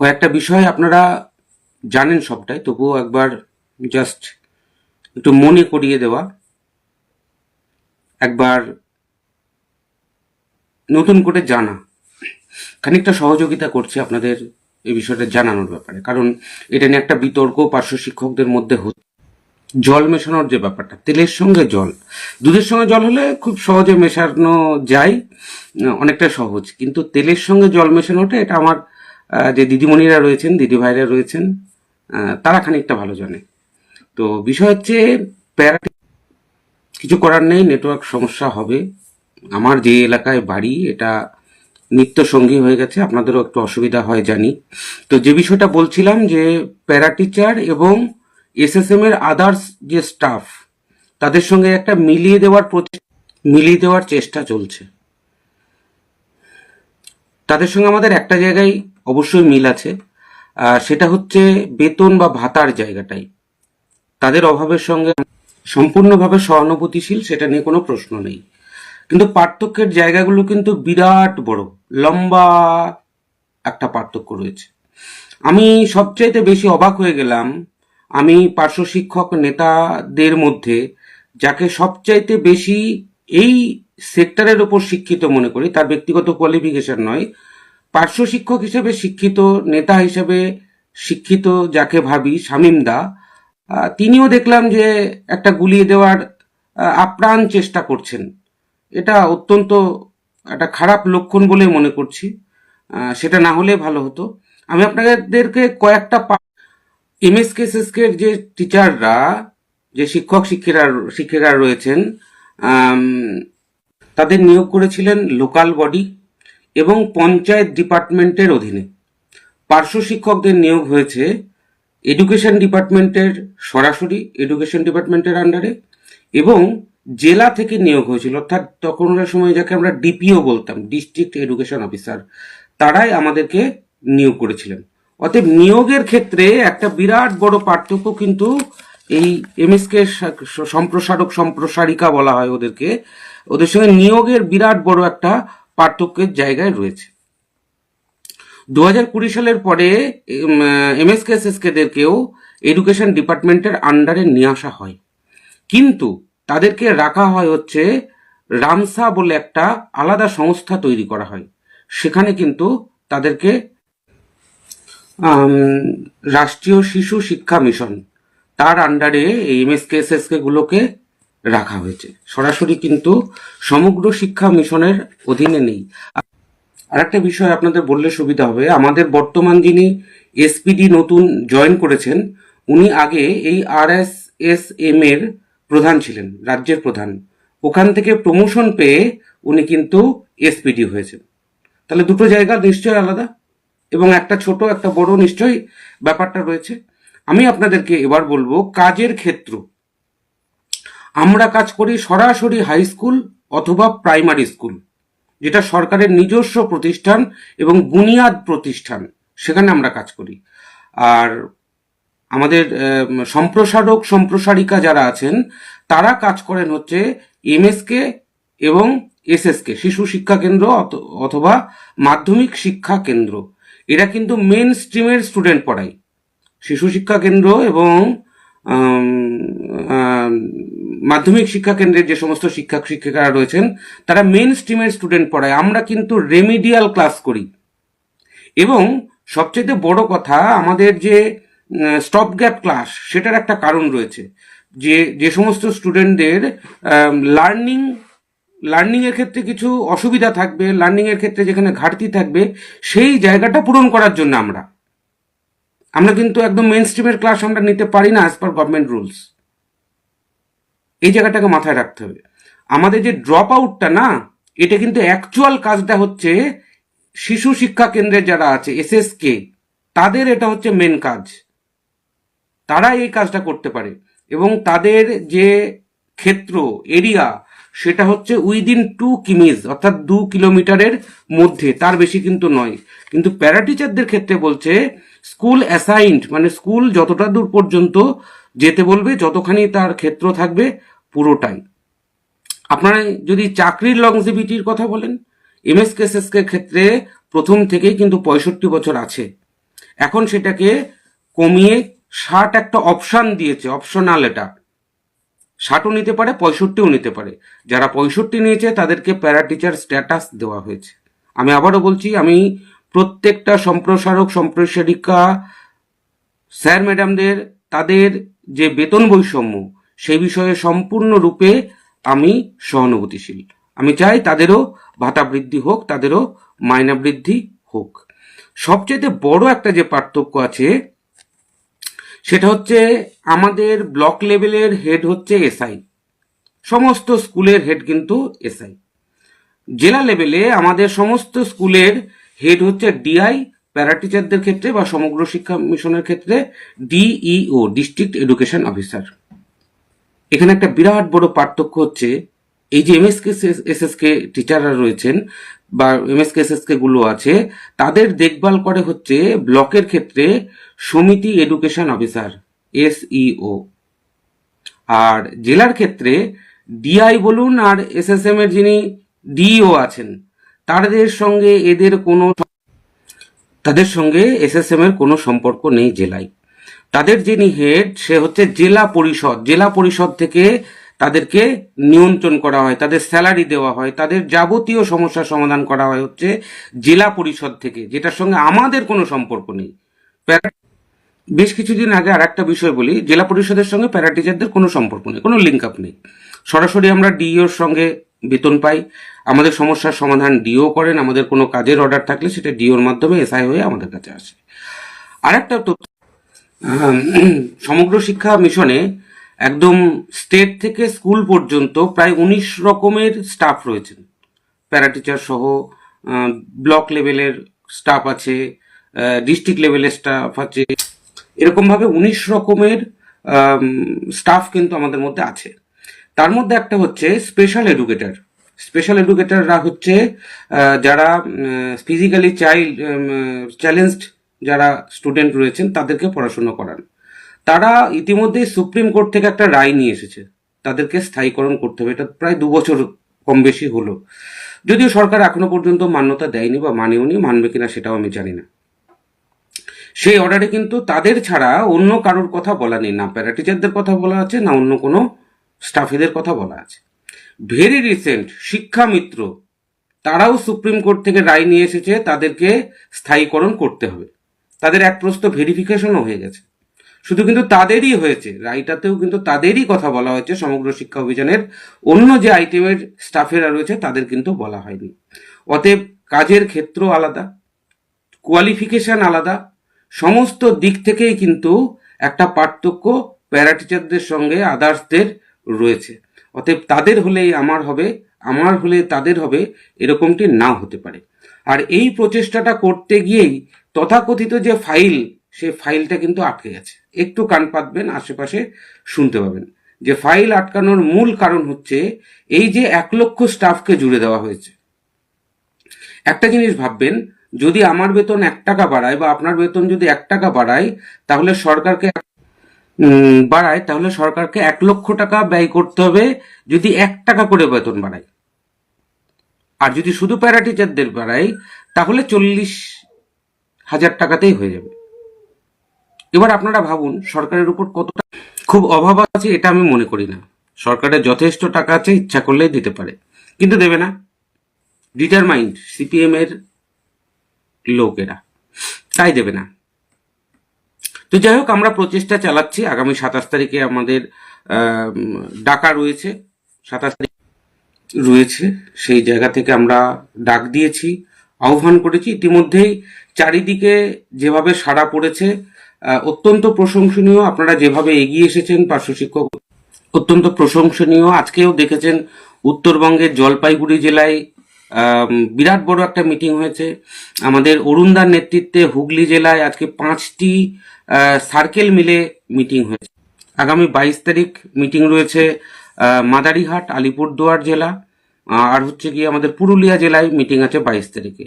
কয়েকটা বিষয় আপনারা জানেন সবটাই, তবুও একবার জাস্ট একটু মনে করিয়ে দেওয়া। একবার নতুন করে জানা। খানিকটা সহযোগিতা করছে আপনাদের এই বিষয়টা জানানোর ব্যাপারে, কারণ এটা নিয়ে একটা বিতর্ক পার্শ্ব শিক্ষকদের মধ্যে হচ্ছে। জল মেশানোর যে ব্যাপারটা, তেলের সঙ্গে জল, দুধের সঙ্গে জল হলে খুব সহজে মেশানো যায়, অনেকটা সহজ, কিন্তু তেলের সঙ্গে জল মেশানোটা এটা আমার যে দিদিমণিরা রয়েছেন, দিদিভাইরা রয়েছেন তারা খানিকটা ভালো জানে। তো বিষয় হচ্ছে, প্যারা কিছু করার নেই, নেটওয়ার্ক সমস্যা হবে। আমার যে এলাকায় বাড়ি, এটা নিত্য সঙ্গী হয়ে গেছে, আপনাদেরও একটু অসুবিধা হয় জানি। তো যে বিষয়টা বলছিলাম যে, প্যারা টিচার এবং এসএসএম এর আদার্স যে স্টাফ, তাদের সঙ্গে একটা মিলিয়ে দেওয়ার মিলিয়ে দেওয়ার চেষ্টা চলছে। তাদের সঙ্গে আমাদের একটা জায়গায় অবশ্যই মিল আছে। সেটা হচ্ছে বেতন বা ভাতার জায়গাটাই। তাদের অভাবের সঙ্গে সম্পূর্ণভাবে সহানুভূতিশীল, সেটা নিয়ে কোনো প্রশ্ন নেই। কিন্তু পার্থক্যের জায়গাগুলো কিন্তু বিরাট বড়, লম্বা একটা পার্থক্য রয়েছে। আমি সবচাইতে বেশি অবাক হয়ে গেলাম, আমি পার্শ্ব শিক্ষক নেতাদের মধ্যে, যাকে সবচাইতে বেশি এই সেক্টরের ওপর শিক্ষিত মনে করি, তার ব্যক্তিগত কোয়ালিফিকেশন নয় পার্শ্ব শিক্ষক হিসেবে শিক্ষিত, নেতা হিসেবে শিক্ষিত যাকে ভাবি শামীম দা তিনিও দেখলাম যে একটা গুলিয়ে দেওয়ার আপ্রাণ চেষ্টা করছেন। এটা অত্যন্ত একটা খারাপ লক্ষণ বলে মনে করছি। সেটা না হলে ভালো হতো। আমি আপনাদেরকে কয়েকটা এমএসকে এসএসকে যে টিচাররা, যে শিক্ষক শিক্ষিকা শিক্ষিকারা রয়েছেন তাদের নিয়োগ করেছিলেন লোকাল বডি। এবং পঞ্চায়েত ডিপার্টমেন্টের অধীনে। পার্শ্ব শিক্ষকদের নিয়োগ হয়েছে এডুকেশন ডিপার্টমেন্টের সরাসরি, এডুকেশন ডিপার্টমেন্টের আন্ডারে এবং জেলা থেকে নিয়োগ হয়েছিল। অর্থাৎ তখনকার সময় যাকে আমরা ডিপিও বলতাম, ডিস্ট্রিক্ট এডুকেশন অফিসার, তারাই আমাদেরকে নিয়োগ করেছিলেন। অতএব নিয়োগের ক্ষেত্রে একটা বিরাট বড় পার্থক্য কিন্তু এই এমএসকে সম্প্রসারক সম্প্রসারিকা বলা হয় ওদেরকে। ওদের সঙ্গে নিয়োগের বিরাট বড় একটা পার্থক্যের জায়গায় রয়েছে। দু হাজার কুড়ি সালের পরে এমএসকে এডুকেশন ডিপার্টমেন্টের আন্ডারে নিয়ে আসা হয়। কিন্তু তাদেরকে রাখা হয় হচ্ছে রামসা বলে একটা আলাদা সংস্থা তৈরি করা হয়। সেখানে কিন্তু তাদেরকে রাষ্ট্রীয় শিশু শিক্ষা মিশন, তার আন্ডারে এই এমএসকে গুলোকে রাখা হয়েছে। সরাসরি কিন্তু সমগ্র শিক্ষা মিশনের অধীনে নেই। আর একটা বিষয় আপনাদের বললে সুবিধা হবে, আমাদের বর্তমান যিনি এসপিডি নতুন জয়েন করেছেন, উনি আগে এই আর এস এস এম এর প্রধান ছিলেন, রাজ্যের প্রধান। ওখান থেকে প্রমোশন পেয়ে উনি কিন্তু এসপিডি হয়েছেন। তাহলে দুটো জায়গা নিশ্চয় আলাদা, এবং একটা ছোট, একটা বড় নিশ্চয়ই ব্যাপারটা রয়েছে। আমি আপনাদেরকে এবার বলব, কাজের ক্ষেত্র। আমরা কাজ করি সরাসরি হাই স্কুল অথবা প্রাইমারি স্কুল যেটা সরকারের নিজস্ব প্রতিষ্ঠান এবং বুনিয়াদ প্রতিষ্ঠান, সেখানে আমরা কাজ করি। আর আমাদের সম্প্রসারক, সম্প্রসারিকা যারা আছেন, তারা কাজ করেন হচ্ছে এমএসকে এবং এসএসকে শিশু শিক্ষা কেন্দ্র অথ- অথবা মাধ্যমিক শিক্ষা কেন্দ্র। এরা কিন্তু মেন স্ট্রিমের স্টুডেন্ট পড়ায়। শিশু শিক্ষা কেন্দ্র এবং মাধ্যমিক শিক্ষা কেন্দ্রের যে সমস্ত শিক্ষক শিক্ষিকারা রয়েছেন, তারা মেন স্ট্রিমের স্টুডেন্ট পড়ায়। আমরা কিন্তু রেমিডিয়াল ক্লাস করি। এবং সবচেয়ে বড় কথা, আমাদের যে স্টপ গ্যাপ ক্লাস সেটার একটা কারণ রয়েছে। যে যে সমস্ত স্টুডেন্টদের লার্নিং লার্নিং এর ক্ষেত্রে কিছু অসুবিধা থাকবে লার্নিং এর ক্ষেত্রে যেখানে ঘাটতি থাকবে, সেই জায়গাটা পূরণ করার জন্য আমরা। আমরা কিন্তু একদম মেন স্ট্রিমের ক্লাস আমরা নিতে পারি না অ্যাজ পার গভর্নমেন্ট রুলস এই জায়গাটাকে মাথায় রাখতে হবে। আমাদের যে ড্রপ আউটটা না, এটা কিন্তু অ্যাকচুয়াল কাজটা হচ্ছে শিশু শিক্ষা কেন্দ্রে যারা আছে এসএসকে তাদের এটা হচ্ছে মেন কাজ। তারা এই কাজটা করতে পারে এবং তাদের যে ক্ষেত্র এরিয়া সেটা হচ্ছে উইদিন টু কিমিজ অর্থাৎ দু কিলোমিটারের মধ্যে, তার বেশি কিন্তু নয়। কিন্তু প্যারা টিচারদের ক্ষেত্রে বলছে স্কুল অ্যাসাইন্ড মানে স্কুল যতটা দূর পর্যন্ত যেতে বলবে, যতখানি তার ক্ষেত্র থাকবে, পুরোটাই। আপনারা যদি চাকরির লংজিভিটির কথা বলেন এমএসকেএসএসকে ক্ষেত্রে প্রথম থেকেই কিন্তু পঁয়ষট্টি বছর আছে। এখন সেটাকে কমিয়ে ষাট একটা অপশান দিয়েছে অপশনাল এটা। ষাটও নিতে পারে, পঁয়ষট্টিও নিতে পারে। যারা পঁয়ষট্টি নিয়েছে, তাদেরকে প্যারা টিচার স্ট্যাটাস দেওয়া হয়েছে। আমি আবারও বলছি, আমি প্রত্যেকটা সম্প্রসারক, সম্প্রসারিকা, স্যার, ম্যাডামদের, তাদের যে বেতন বৈষম্য, সেই বিষয়ে সম্পূর্ণরূপে আমি সহানুভূতিশীল। আমি চাই তাদেরও ভাতা বৃদ্ধি হোক, তাদেরও মাইনা বৃদ্ধি হোক। সবচেয়ে বড় একটা যে পার্থক্য আছে সেটা হচ্ছে আমাদের ব্লক লেভেলের হেড হচ্ছে এসআই সমস্ত স্কুলের হেড কিন্তু এসআই জেলা লেভেলে আমাদের সমস্ত স্কুলের হেড হচ্ছে ডিআই প্যারা টিচারদের ক্ষেত্রে বা সমগ্র শিক্ষা মিশনের ক্ষেত্রে ডিইও ডিস্ট্রিক্ট এডুকেশন অফিসার এখানে একটা বিরাট বড় পার্থক্য হচ্ছে, এই যে এমএসকে কে টিচাররা রয়েছেন বা এমএসকে গুলো আছে, তাদের দেখভাল করে হচ্ছে ব্লকের ক্ষেত্রে সমিতি এডুকেশন অফিসার, এসইও। আর জেলার ক্ষেত্রে ডিআই বলুন আর এসএসএম এর যিনি ডিইও আছেন, তাদের সঙ্গে এদের কোনো তাদের সঙ্গে এসএসএম এর কোনো সম্পর্ক নেই জেলায়। তাদের যিনি হেড, সে হচ্ছে জেলা পরিষদ। জেলা পরিষদ থেকে তাদেরকে নিয়ন্ত্রণ করা হয়, তাদের স্যালারি দেওয়া হয়, তাদের যাবতীয় সমস্যার সমাধান করা হয় হচ্ছে জেলা পরিষদ থেকে, যেটার সঙ্গে আমাদের কোনো সম্পর্ক নেই। বেশ কিছুদিন আগে আর একটা বিষয় বলি, জেলা পরিষদের সঙ্গে প্যারা টিচারদের কোনো সম্পর্ক নেই, কোনো লিঙ্ক আপ নেই। সরাসরি আমরা ডিইওর সঙ্গে বেতন পাই, আমাদের সমস্যার সমাধান ডিও করেন, আমাদের কোনো কাজের অর্ডার থাকলে সেটা ডিওর মাধ্যমে এসআই হয়ে আমাদের কাছে আসে। আর একটা তথ্য সমগ্র শিক্ষা মিশনে একদম স্টেট থেকে স্কুল পর্যন্ত প্রায় উনিশ রকমের স্টাফ রয়েছেন। প্যারা টিচার সহ ব্লক লেভেলের স্টাফ আছে ডিস্ট্রিক্ট লেভেলের স্টাফ আছে। এরকমভাবে উনিশ রকমের স্টাফ কিন্তু আমাদের মধ্যে আছে। তার মধ্যে একটা হচ্ছে স্পেশাল এডুকেটর স্পেশাল এডুকেটররা হচ্ছে যারা ফিজিক্যালি চাইল্ড চ্যালেঞ্জড যারা স্টুডেন্ট রয়েছেন, তাদেরকে পড়াশোনা করান। তারা ইতিমধ্যেই সুপ্রিম কোর্ট থেকে একটা রায় নিয়ে এসেছে। তাদেরকে স্থায়ীকরণ করতে হবে। এটা প্রায় দু বছর কম বেশি হলো। যদিও সরকার এখনও পর্যন্ত মান্যতা দেয়নি বা মানেওনি, মানবে কিনা সেটাও আমি জানি না। সেই অর্ডারে কিন্তু তাদের ছাড়া অন্য কারোর কথা বলা নেই। না প্যারা টিচারদের কথা বলা আছে, না অন্য কোনো স্টাফেদের কথা বলা আছে। ভেরি রিসেন্ট শিক্ষা মিত্র, তারাও সুপ্রিম কোর্ট থেকে রায় নিয়ে এসেছে, তাদেরকে স্থায়ীকরণ করতে হবে। তাদের এক প্রস্ত ভেরিফিকেশনও হয়ে গেছে। শুধু কিন্তু তাদেরই হয়েছে। রায়টাতেও কিন্তু তাদেরই কথা বলা হয়েছে। সমগ্র শিক্ষা অভিযানের অন্য যে আইটেমের স্টাফেরা রয়েছে, তাদের কিন্তু বলা হয়নি। অতএব কাজের ক্ষেত্র আলাদা কোয়ালিফিকেশন আলাদা, সমস্ত দিক থেকেই কিন্তু একটা পার্থক্য প্যারা টিচারদের সঙ্গে আদার্সদের রয়েছে। অতএব তাদের হলেই আমার হবে, আমার হলে তাদের হবে, এরকমটি নাও হতে পারে। আর এই প্রচেষ্টাটা করতে গিয়েই তথাকথিত যে ফাইল সে ফাইলটা কিন্তু আটকে গেছে। একটু কান পাতবেন, আশেপাশে শুনতে পাবেন। যে ফাইল আটকানোর মূল কারণ হচ্ছে এই যে এক লক্ষ স্টাফকে জুড়ে দেওয়া হয়েছে। একটা জিনিস ভাববেন, যদি আমার বেতন এক টাকা বাড়ায় বা আপনার বেতন যদি এক টাকা বাড়ায়, তাহলে সরকারকে বাড়ায়, তাহলে সরকারকে এক লক্ষ টাকা ব্যয় করতে হবে যদি এক টাকা করে বেতন বাড়ায়। আর যদি শুধু প্যারা টিচারদের বাড়ায়, তাহলে চল্লিশ হাজার টাকাতেই হয়ে যাবে। এবার আপনারা ভাবুন, সরকারের উপর কতটা খুব অভাব আছে এটা আমি মনে করি না। সরকারের যথেষ্ট টাকা আছে, ইচ্ছা করলেই দিতে পারে। কিন্তু দেবে না। ডিটারমাইন্ড সিপিএম এর লোকেরা। তাই দেবে না। তো যাই হোক, আমরা প্রচেষ্টা চালাচ্ছি। আগামী সাতাশ তারিখে আমাদের ডাকা রয়েছে। সাতাশ তারিখ রয়েছে। সেই জায়গা থেকে আমরা ডাক দিয়েছি, আহ্বান করেছি। ইতিমধ্যেই চারিদিকে যেভাবে সাড়া পড়েছে অত্যন্ত প্রশংসনীয়। আপনারা যেভাবে এগিয়ে এসেছেন পার্শ্ব শিক্ষক, অত্যন্ত প্রশংসনীয়। আজকেও দেখেছেন উত্তরবঙ্গের জলপাইগুড়ি জেলায় বিরাট বড় একটা মিটিং হয়েছে। আমাদের অরুণদার নেতৃত্বে হুগলি জেলায় আজকে পাঁচটি সার্কেল মিলে মিটিং হয়েছে। আগামী বাইশ তারিখ মিটিং রয়েছে মাদারিহাট, আলিপুরদুয়ার জেলা আর হচ্ছে গিয়ে আমাদের পুরুলিয়া জেলায় মিটিং আছে বাইশ তারিখে।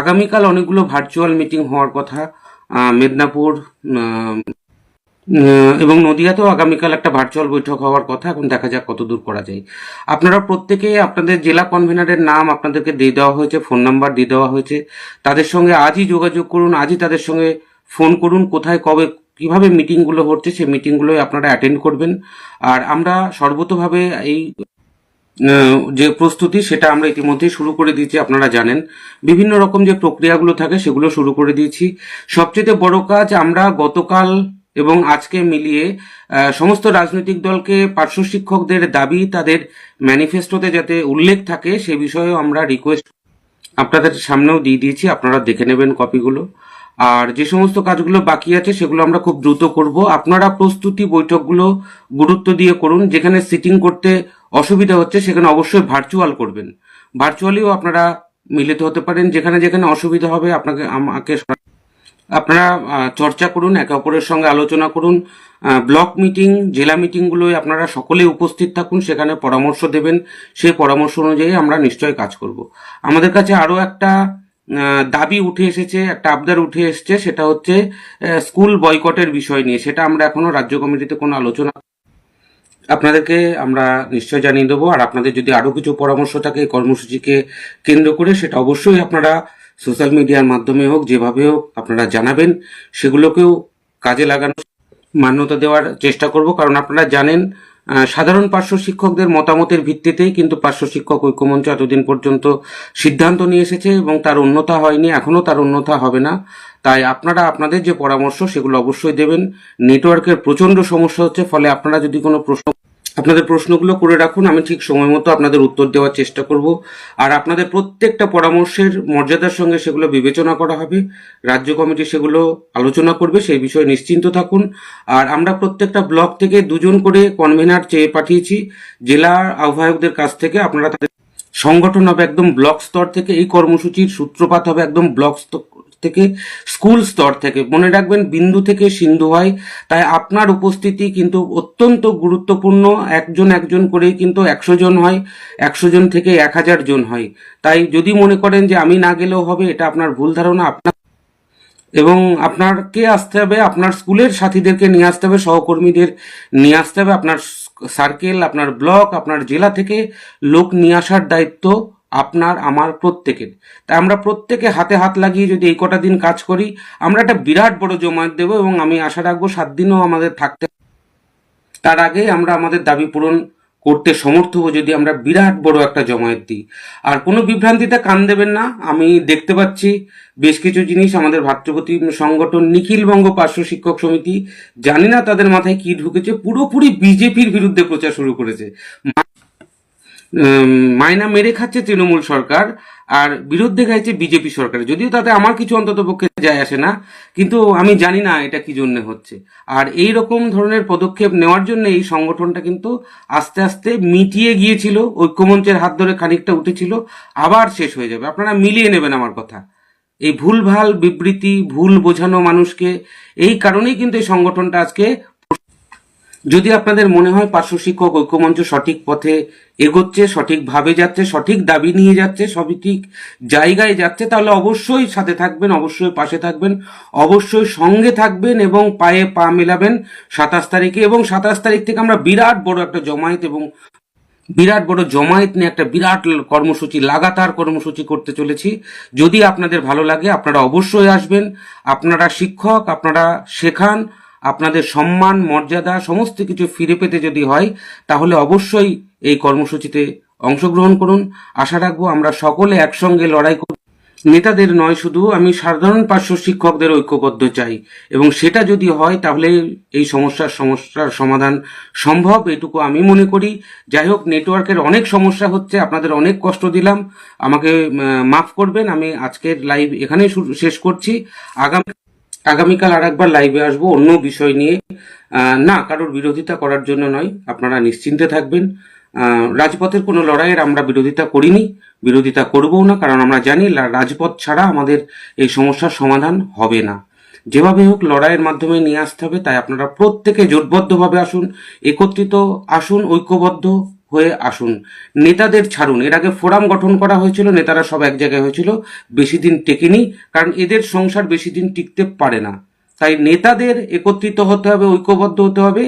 আগামীকাল অনেকগুলো ভার্চুয়াল মিটিং হওয়ার কথা। মেদিনীপুর এবং নদিয়াতেও আগামীকাল একটা ভার্চুয়াল বৈঠক হওয়ার কথা, এখন দেখা যাক কত দূর করা যায়। আপনারা প্রত্যেকে আপনাদের জেলা কনভেনারের নাম আপনাদেরকে দিয়ে দেওয়া হয়েছে ফোন নাম্বার দিয়ে দেওয়া হয়েছে। তাদের সঙ্গে আজই যোগাযোগ করুন, আজই তাদের সঙ্গে ফোন করুন, কোথায়, কবে, কীভাবে মিটিংগুলো হচ্ছে, সেই মিটিংগুলোয় আপনারা অ্যাটেন্ড করবেন। আর আমরা সর্বতভাবে এই যে প্রস্তুতি, সেটা আমরা ইতিমধ্যেই শুরু করে দিয়েছি, আপনারা জানেন। বিভিন্ন রকম যে প্রক্রিয়াগুলো থাকে, সেগুলো শুরু করে দিয়েছি। সবচেয়ে বড় কাজ আমরা গতকাল এবং আজকে মিলিয়ে সমস্ত রাজনৈতিক দলকে, পার্শ্ব শিক্ষকদের দাবি, তাদের ম্যানিফেস্টোতে যাতে উল্লেখ থাকে, সে বিষয়েও আমরা রিকোয়েস্ট আপনাদের সামনেও দিয়ে দিয়েছি। আপনারা দেখে নেবেন কপিগুলো আর যে সমস্ত কাজগুলো বাকি আছে, সেগুলো আমরা খুব দ্রুত করব। আপনারা প্রস্তুতি বৈঠকগুলো গুরুত্ব দিয়ে করুন। যেখানে সিটিং করতে অসুবিধা হচ্ছে, সেখানে অবশ্যই ভার্চুয়াল করবেন। ভার্চুয়ালিও আপনারা মিলিত হতে পারেন, যেখানে যেখানে অসুবিধা হবে আপনাকে, আমাকে আপনারা চর্চা করুন, একে অপরের সঙ্গে আলোচনা করুন ব্লক মিটিং জেলা মিটিংগুলোয় আপনারা সকলে উপস্থিত থাকুন, সেখানে পরামর্শ দেবেন, সেই পরামর্শ অনুযায়ী আমরা নিশ্চয়ই কাজ করব। আমাদের কাছে আরও একটা দাবি উঠে এসেছে, একটা আবদার উঠে এসেছে, সেটা হচ্ছে স্কুল বয়কটের বিষয় নিয়ে। সেটা আমরা এখনও রাজ্য কমিটিতে কোনো আলোচনা আপনাদেরকে আমরা নিশ্চয় জানিয়ে দেবো, আর আপনাদের যদি আরও কিছু পরামর্শ থাকে এই কর্মসূচিকে কেন্দ্র করে, সেটা অবশ্যই আপনারা সোশ্যাল মিডিয়ার মাধ্যমে হোক, যেভাবে হোক আপনারা জানাবেন। সেগুলোকেও কাজে লাগানোর মান্যতা দেওয়ার চেষ্টা করব, কারণ আপনারা জানেন সাধারণ পার্শ্ব শিক্ষকদের মতামতের ভিত্তিতেই কিন্তু পার্শ্ব শিক্ষক ঐক্যমঞ্চ এতদিন পর্যন্ত সিদ্ধান্ত নিয়ে এসেছে এবং তার উন্নতা হয়নি, এখনও তার উন্নতা হবে না। তাই আপনারা আপনাদের যে পরামর্শ, সেগুলো অবশ্যই দেবেন। নেটওয়ার্কের প্রচণ্ড সমস্যা হচ্ছে, ফলে আপনারা যদি কোনো প্রশ্ন আপনাদের প্রশ্নগুলো করে রাখুন, আমি ঠিক সময় মতো আপনাদের উত্তর দেওয়ার চেষ্টা করব। আর আপনাদের প্রত্যেকটা পরামর্শের মর্যাদার সঙ্গে সেগুলো বিবেচনা করা হবে। রাজ্য কমিটি সেগুলো আলোচনা করবে, সেই বিষয়ে নিশ্চিন্ত থাকুন। আর আমরা প্রত্যেকটা ব্লক থেকে দুজন করে কনভেনার চেয়ে পাঠিয়েছি। জেলার আহ্বায়কদের কাছ থেকে আপনারা তাদের সংগঠন হবে একদম ব্লক স্তর থেকে, এই কর্মসূচির সূত্রপাত হবে একদম ব্লক থেকে, স্কুল স্তর থেকে। মনে রাখবেন, বিন্দু থেকে সিন্ধু হয়। তাই আপনার উপস্থিতি কিন্তু অত্যন্ত গুরুত্বপূর্ণ। একজন একজন করে কিন্তু একশো জন হয়, একশো জন থেকে এক হাজার জন হয়। তাই যদি মনে করেন যে আমি না গেলেও হবে, এটা আপনার ভুল ধারণা। আপনার এবং আপনারকে আসতে হবে, আপনার স্কুলের সাথীদেরকে নিয়ে আসতে হবে, সহকর্মীদের নিয়ে আসতে হবে। আপনার সার্কেল, আপনার ব্লক, আপনার জেলা থেকে লোক নিয়ে আসার দায়িত্ব। আপনার, আমার, প্রত্যেকের। তাই আমরা প্রত্যেকে হাতে হাত লাগিয়ে যদি এই কটা দিন কাজ করি, আমরা একটা বিরাট বড় জমায়েত দেবো এবং আমি আশা রাখব সাত দিনও আমাদের থাকতে তার আগে আমরা আমাদের দাবি পূরণ করতে সমর্থ হব যদি আমরা বিরাট বড় একটা জমায়েত দিই। আর কোনো বিভ্রান্তিতে কান দেবেন না, আমি দেখতে পাচ্ছি বেশ কিছু জিনিস আমাদের ভাতৃপ্রতি সংগঠন নিখিলবঙ্গ পার্শ্ব শিক্ষক সমিতি, জানি না তাদের মাথায় কি ঢুকেছে, পুরোপুরি বিজেপির বিরুদ্ধে প্রচার শুরু করেছে। মায়না মেরে খাচ্ছে তৃণমূল সরকার আর বিরুদ্ধে গাইছে বিজেপি সরকার। যদিও তাতে আমার কিছু অন্তত পক্ষে যায় আসে না, কিন্তু আমি জানি না এটা কি জন্য হচ্ছে। আর এই রকম ধরনের পদক্ষেপ নেওয়ার জন্য এই সংগঠনটা কিন্তু আস্তে আস্তে মিটিয়ে গিয়েছিল, ঐক্যমঞ্চের হাত ধরে খানিকটা উঠেছিল, আবার শেষ হয়ে যাবে। আপনারা মিলিয়ে নেবেন আমার কথা। এই ভুলভাল বিবৃতি, ভুল বোঝানো মানুষকে, এই কারণেই কিন্তু এই সংগঠনটা আজকে যদি আপনাদের মনে হয় পার্শ্ব শিক্ষক, ঐক্যমঞ্চ সঠিক পথে এগোচ্ছে, সঠিকভাবে যাচ্ছে, সঠিক দাবি নিয়ে যাচ্ছে সবই ঠিক জায়গায় যাচ্ছে, তাহলে অবশ্যই সাথে থাকবেন, অবশ্যই পাশে থাকবেন, অবশ্যই সঙ্গে থাকবেন এবং পায়ে পা মেলাবেন সাতাশ তারিখে এবং সাতাশ তারিখ থেকে আমরা বিরাট বড় একটা জমায়েত এবং বিরাট বড় জমায়েত নিয়ে একটা বিরাট কর্মসূচি, লাগাতার কর্মসূচি করতে চলেছি। যদি আপনাদের ভালো লাগে, আপনারা অবশ্যই আসবেন। আপনারা শিক্ষক, আপনারা শেখান। আপনাদের সম্মান, মর্যাদা, সমস্ত কিছু ফিরে পেতে যদি হয়, তাহলে অবশ্যই এই কর্মসূচিতে অংশগ্রহণ করুন। আশা রাখব আমরা সকলে একসঙ্গে লড়াই করব নেতাদের নয় শুধু, আমি সাধারণ পার্শ্ব শিক্ষকদের ঐক্যবদ্ধ চাই। এবং সেটা যদি হয়, তাহলে এই সমস্যার সমস্যার সমাধান সম্ভব, এটুকু আমি মনে করি। যাই হোক, নেটওয়ার্কের অনেক সমস্যা হচ্ছে, আপনাদের অনেক কষ্ট দিলাম। আমাকে মাফ করবেন, আমি আজকের লাইভ এখানেই শেষ করছি। আগামী আগামীকাল আর একবার লাইভে আসব, অন্য বিষয় নিয়ে। না, কারোর বিরোধিতা করার জন্য নয়, আপনারা নিশ্চিন্তে থাকবেন। রাজপথের কোনো লড়াইয়ের আমরা বিরোধিতা করিনি, বিরোধিতা করবও না, কারণ আমরা জানি রাজপথ ছাড়া আমাদের এই সমস্যার সমাধান হবে না। যেভাবে হোক লড়াইয়ের মাধ্যমে নিয়ে আসতে হবে, তাই আপনারা প্রত্যেকে জোটবদ্ধভাবে আসুন, একত্রিত আসুন, ঐক্যবদ্ধ হয়ে আসুন। নেতাদের ছাড়ুন। এর আগে ফোরাম গঠন করা হয়েছিল, নেতারা সব এক জায়গায় হয়েছিল। বেশি দিন টেকেনি, কারণ এদের সংসার বেশি দিন টিকতে পারে না। তাই নেতাদের একত্রিত হতে হবে, ঐক্যবদ্ধ হতে হবে।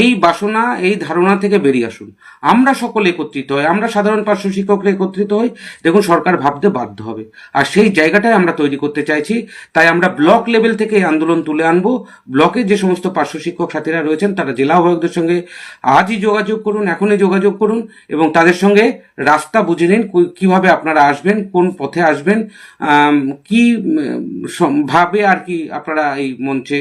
এই বাসনা, এই ধারণা থেকে বেরিয়ে আসুন। আমরা সকলে একত্রিত হই, আমরা সাধারণ পার্শ্ব শিক্ষকরা একত্রিত হই। দেখুন, সরকার ভাবতে বাধ্য হবে। আর সেই জায়গাটাই আমরা তৈরি করতে চাইছি। তাই আমরা ব্লক লেভেল থেকে এই আন্দোলন তুলে আনব। ব্লকে যে সমস্ত পার্শ্ব শিক্ষক সাথীরা রয়েছেন, তারা জেলা আহ্বায়কদের সঙ্গে আজই যোগাযোগ করুন, এখনই যোগাযোগ করুন এবং তাদের সঙ্গে রাস্তা বুঝে নিন কীভাবে আপনারা আসবেন, কোন পথে আসবেন কি ভাবে আর কি আপনারা এই মঞ্চে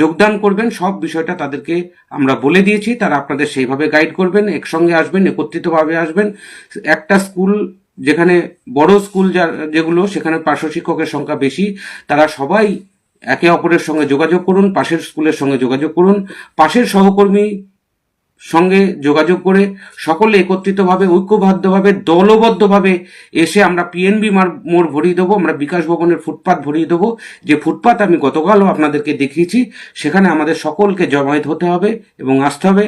যোগদান করবেন। সব বিষয়টা তাদেরকে আমরা বলে দিয়েছি। তারা আপনাদের সেইভাবে গাইড করবেন, একসঙ্গে আসবেন, একত্রিতভাবে আসবেন। একটা স্কুল, যেখানে বড় স্কুল যেগুলো, সেখানে পার্শ্ব শিক্ষকের সংখ্যা বেশি, তারা সবাই একে অপরের সঙ্গে যোগাযোগ করুন, পাশের স্কুলের সঙ্গে যোগাযোগ করুন। পাশের সহকর্মী সঙ্গে যোগাযোগ করে সকলে একত্রিতভাবে, ঐক্যবদ্ধভাবে, দলবদ্ধভাবে এসে আমরা পিএনবি মোড় ভরিয়ে দেবো, আমরা বিকাশ ভবনের ফুটপাত ভরিয়ে দেবো। যে ফুটপাত আমি গতকালও আপনাদেরকে দেখিয়েছি, সেখানে আমাদের সকলকে জমায়েত হতে হবে এবং আসতে হবে।